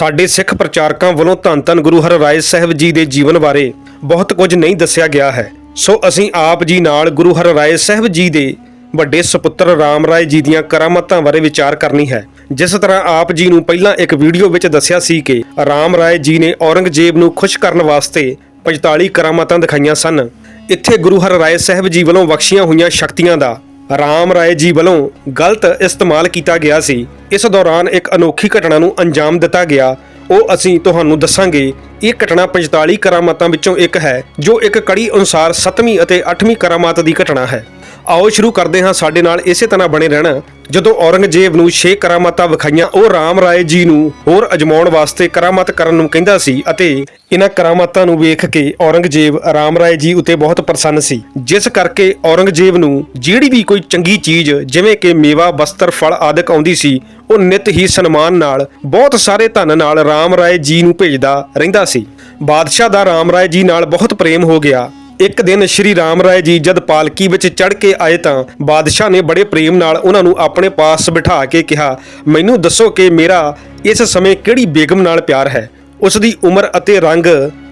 ਸਾਡੇ ਸਿੱਖ ਪ੍ਰਚਾਰਕਾਂ ਵੱਲੋਂ ਧੰਨ ਧੰਨ ਗੁਰੂ ਹਰਿਰਾਏ ਸਾਹਿਬ ਜੀ ਦੇ ਜੀਵਨ ਬਾਰੇ ਬਹੁਤ ਕੁਝ ਨਹੀਂ ਦੱਸਿਆ ਗਿਆ ਹੈ। ਸੋ ਅਸੀਂ ਆਪ ਜੀ ਨਾਲ ਗੁਰੂ ਹਰਿਰਾਏ ਸਾਹਿਬ ਜੀ ਦੇ ਵੱਡੇ ਸੁਪੁੱਤਰ ਰਾਮ ਰਾਏ ਜੀ ਦੀਆਂ ਕਰਾਮਾਤਾਂ ਬਾਰੇ ਵਿਚਾਰ ਕਰਨੀ ਹੈ। ਜਿਸ ਤਰ੍ਹਾਂ ਆਪ ਜੀ ਨੂੰ ਪਹਿਲਾਂ ਇੱਕ ਵੀਡੀਓ ਵਿੱਚ ਦੱਸਿਆ ਸੀ ਕਿ ਰਾਮ ਰਾਏ ਜੀ ਨੇ ਔਰੰਗਜ਼ੇਬ ਨੂੰ ਖੁਸ਼ ਕਰਨ ਵਾਸਤੇ 45 ਕਰਾਮਾਤਾਂ ਦਿਖਾਈਆਂ ਸਨ। ਇੱਥੇ ਗੁਰੂ ਹਰਿਰਾਏ ਸਾਹਿਬ ਜੀ ਵੱਲੋਂ ਬਖਸ਼ੀਆਂ ਹੋਈਆਂ ਸ਼ਕਤੀਆਂ ਦਾ ਰਾਮ ਰਾਏ ਜੀ ਵੱਲੋਂ ਗਲਤ ਇਸਤੇਮਾਲ ਕੀਤਾ ਗਿਆ ਸੀ। ਇਸ ਦੌਰਾਨ ਇੱਕ ਅਨੋਖੀ ਘਟਨਾ ਨੂੰ ਅੰਜਾਮ ਦਿੱਤਾ ਗਿਆ। ਉਹ ਅਸੀਂ ਤੁਹਾਨੂੰ ਦੱਸਾਂਗੇ, ਇਹ ਘਟਨਾ 45 ਕਰਾਮਾਤਾਂ ਵਿੱਚੋਂ ਇੱਕ ਹੈ, ਜੋ ਇੱਕ ਕੜੀ ਅਨੁਸਾਰ 7ਵੀਂ ਅਤੇ 8ਵੀਂ ਕਰਾਮਾਤ ਦੀ ਘਟਨਾ ਹੈ। ਆਓ ਸ਼ੁਰੂ ਕਰਦੇ ਹਾਂ ਸਾਡੇ ਨਾਲ ਇਸੇ ਤਰ੍ਹਾਂ ਬਣੇ ਰਹਿਣਾ। ਜਦੋਂ ਔਰੰਗਜ਼ੇਬ ਨੂੰ ਛੇ ਕਰਾਮਾਤਾਂ ਵਿਖਾਈਆਂ, ਉਹ ਰਾਮ ਰਾਏ ਜੀ ਨੂੰ ਹੋਰ ਅਜਮਾਉਣ ਵਾਸਤੇ ਕਰਾਮਾਤ ਕਰਨ ਨੂੰ ਕਹਿੰਦਾ ਸੀ ਅਤੇ ਇਹਨਾਂ ਕਰਾਮਾਤਾਂ ਨੂੰ ਵੇਖ ਕੇ ਔਰੰਗਜ਼ੇਬ ਰਾਮ ਰਾਏ ਜੀ ਉਤੇ ਬਹੁਤ ਪ੍ਰਸੰਨ ਸੀ। ਜਿਸ ਕਰਕੇ ਔਰੰਗਜ਼ੇਬ ਨੂੰ ਜਿਹੜੀ ਵੀ ਕੋਈ ਚੰਗੀ ਚੀਜ਼, ਜਿਵੇਂ ਕਿ ਮੇਵਾ, ਬਸਤਰ, ਫਲ ਆਦਿਕ ਆਉਂਦੀ ਸੀ, ਉਹ ਨਿਤ ਹੀ ਸਨਮਾਨ ਨਾਲ, ਬਹੁਤ ਸਾਰੇ ਧਨ ਨਾਲ ਰਾਮ ਰਾਏ ਜੀ ਨੂੰ ਭੇਜਦਾ ਰਹਿੰਦਾ ਸੀ। ਬਾਦਸ਼ਾਹ ਦਾ ਰਾਮ ਰਾਏ ਜੀ ਨਾਲ ਬਹੁਤ ਪ੍ਰੇਮ ਹੋ ਗਿਆ। ਇੱਕ ਦਿਨ ਸ਼੍ਰੀ ਰਾਮ ਰਾਏ ਜੀ ਜਦ ਪਾਲਕੀ ਵਿੱਚ ਚੜ ਕੇ ਆਏ ਤਾਂ ਬਾਦਸ਼ਾਹ ਨੇ ਬੜੇ ਪ੍ਰੇਮ ਨਾਲ ਉਹਨਾਂ ਨੂੰ ਆਪਣੇ ਪਾਸ ਬਿਠਾ ਕੇ ਕਿਹਾ, ਮੈਨੂੰ ਦੱਸੋ ਕਿ ਮੇਰਾ ਇਸ ਸਮੇਂ ਕਿਹੜੀ ਬੇਗਮ ਨਾਲ ਪਿਆਰ ਹੈ? ਉਸ ਦੀ ਉਮਰ ਅਤੇ ਰੰਗ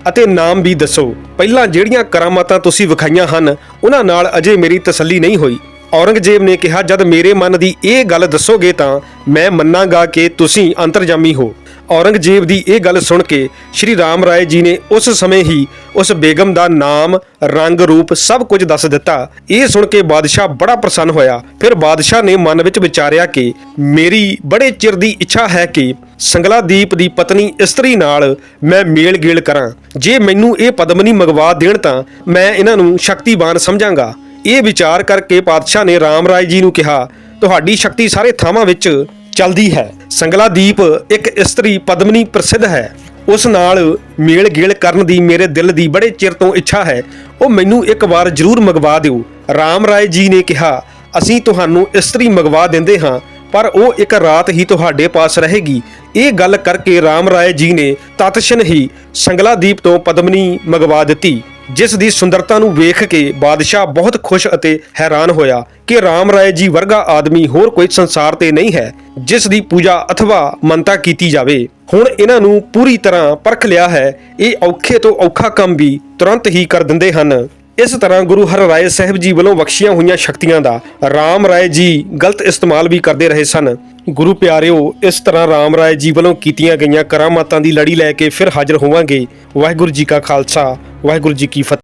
ਅਤੇ ਨਾਮ ਵੀ ਦੱਸੋ। ਪਹਿਲਾਂ ਜਿਹੜੀਆਂ ਕਰਾਮਾਤਾਂ ਤੁਸੀਂ ਵਿਖਾਈਆਂ ਹਨ, ਉਹਨਾਂ ਨਾਲ ਅਜੇ ਮੇਰੀ ਤਸੱਲੀ ਨਹੀਂ ਹੋਈ। ਔਰੰਗਜ਼ੇਬ ਨੇ ਕਿਹਾ, ਜਦ ਮੇਰੇ ਮਨ ਦੀ ਇਹ ਗੱਲ ਦੱਸੋਗੇ ਤਾਂ ਮੈਂ ਮੰਨਾਂਗਾ ਕਿ ਤੁਸੀਂ ਅੰਤਰਜਾਮੀ ਹੋ। ਔਰੰਗਜ਼ੇਬ ਦੀ ਇਹ ਗੱਲ ਸੁਣ ਕੇ ਸ਼੍ਰੀ ਰਾਮ ਰਾਏ ਜੀ ਨੇ ਉਸ ਸਮੇਂ ਹੀ ਉਸ ਬੇਗਮ ਦਾ ਨਾਮ, ਰੰਗ, ਰੂਪ ਸਭ ਕੁਝ ਦੱਸ ਦਿੱਤਾ। ਇਹ ਸੁਣ ਕੇ ਬਾਦਸ਼ਾਹ ਬੜਾ ਪ੍ਰਸੰਨ ਹੋਇਆ। ਫਿਰ ਬਾਦਸ਼ਾਹ ਨੇ ਮਨ ਵਿੱਚ ਵਿਚਾਰਿਆ ਕਿ ਮੇਰੀ ਬੜੇ ਚਿਰ ਦੀ ਇੱਛਾ ਹੈ ਕਿ ਸੰਗਲਾਦੀਪ ਦੀ ਪਤਨੀ ਇਸਤਰੀ ਨਾਲ ਮੈਂ ਮੇਲ ਗੇਲ ਕਰਾਂ। ਜੇ ਮੈਨੂੰ ਇਹ ਪਦਮਨੀ ਮੰਗਵਾ ਦੇਣ ਤਾਂ ਮੈਂ ਇਹਨਾਂ ਨੂੰ ਸ਼ਕਤੀਵਾਨ ਸਮਝਾਂਗਾ। ਇਹ ਵਿਚਾਰ ਕਰਕੇ ਪਾਤਸ਼ਾਹ ਨੇ ਰਾਮ ਰਾਏ ਜੀ ਨੂੰ ਕਿਹਾ, ਤੁਹਾਡੀ ਸ਼ਕਤੀ ਸਾਰੇ ਥਾਵਾਂ ਵਿੱਚ ਚੱਲਦੀ ਹੈ। ਸੰਗਲਾਦੀਪ ਇੱਕ ਇਸਤਰੀ ਪਦਮਨੀ ਪ੍ਰਸਿੱਧ ਹੈ। ਉਸ ਨਾਲ ਮੇਲ ਗੇਲ ਕਰਨ ਦੀ ਮੇਰੇ ਦਿਲ ਦੀ ਬੜੇ ਚਿਰ ਤੋਂ ਇੱਛਾ ਹੈ। ਉਹ ਮੈਨੂੰ ਇੱਕ ਵਾਰ ਜ਼ਰੂਰ ਮੰਗਵਾ ਦਿਓ। ਰਾਮ ਰਾਏ ਜੀ ਨੇ ਕਿਹਾ, ਅਸੀਂ ਤੁਹਾਨੂੰ ਇਸਤਰੀ ਮੰਗਵਾ ਦਿੰਦੇ ਹਾਂ, ਪਰ ਉਹ ਇੱਕ ਰਾਤ ਹੀ ਤੁਹਾਡੇ ਪਾਸ ਰਹੇਗੀ। ਇਹ ਗੱਲ ਕਰਕੇ ਰਾਮ ਰਾਏ ਜੀ ਨੇ ਤਤਸ਼ਣ ਹੀ ਸੰਗਲਾਦੀਪ ਤੋਂ ਪਦਮਨੀ ਮੰਗਵਾ ਦਿੱਤੀ। ਜਿਸ ਦੀ ਸੁੰਦਰਤਾ ਨੂੰ ਵੇਖ ਕੇ ਬਾਦਸ਼ਾਹ ਬਹੁਤ ਖੁਸ਼ ਅਤੇ ਹੈਰਾਨ ਹੋਇਆ ਕਿ ਰਾਮ ਰਾਏ ਜੀ ਵਰਗਾ ਆਦਮੀ ਹੋਰ ਕੋਈ ਸੰਸਾਰ ਤੇ ਨਹੀਂ ਹੈ, ਜਿਸ ਦੀ ਪੂਜਾ ਅਥਵਾ ਮੰਨਤਾ ਕੀਤੀ ਜਾਵੇ। ਹੁਣ ਇਹਨਾਂ ਨੂੰ ਪੂਰੀ ਤਰ੍ਹਾਂ ਪਰਖ ਲਿਆ ਹੈ, ਇਹ ਔਖੇ ਤੋਂ ਔਖਾ ਕੰਮ ਵੀ ਤੁਰੰਤ ਹੀ ਕਰ ਦਿੰਦੇ ਹਨ। ਇਸ ਤਰ੍ਹਾਂ ਗੁਰੂ ਹਰ ਰਾਏ ਸਾਹਿਬ ਜੀ ਵੱਲੋਂ ਬਖਸ਼ੀਆਂ ਹੋਈਆਂ ਸ਼ਕਤੀਆਂ ਦਾ ਰਾਮ ਰਾਏ ਜੀ ਗਲਤ ਇਸਤੇਮਾਲ ਵੀ ਕਰਦੇ ਰਹੇ ਸਨ। ਗੁਰੂ ਪਿਆਰਿਓ, ਇਸ ਤਰ੍ਹਾਂ ਰਾਮ ਰਾਏ ਜੀ ਵੱਲੋਂ ਕੀਤੀਆਂ ਗਈਆਂ ਕਰਾਮਾਤਾਂ ਦੀ ਲੜੀ ਲੈ ਕੇ ਫਿਰ ਹਾਜ਼ਰ ਹੋਵਾਂਗੇ। ਵਾਹਿਗੁਰੂ ਜੀ ਕਾ ਖਾਲਸਾ। ਵਾਹਿਗੁਰੂ ਜੀ ਕੀ ਫਤਿਹ।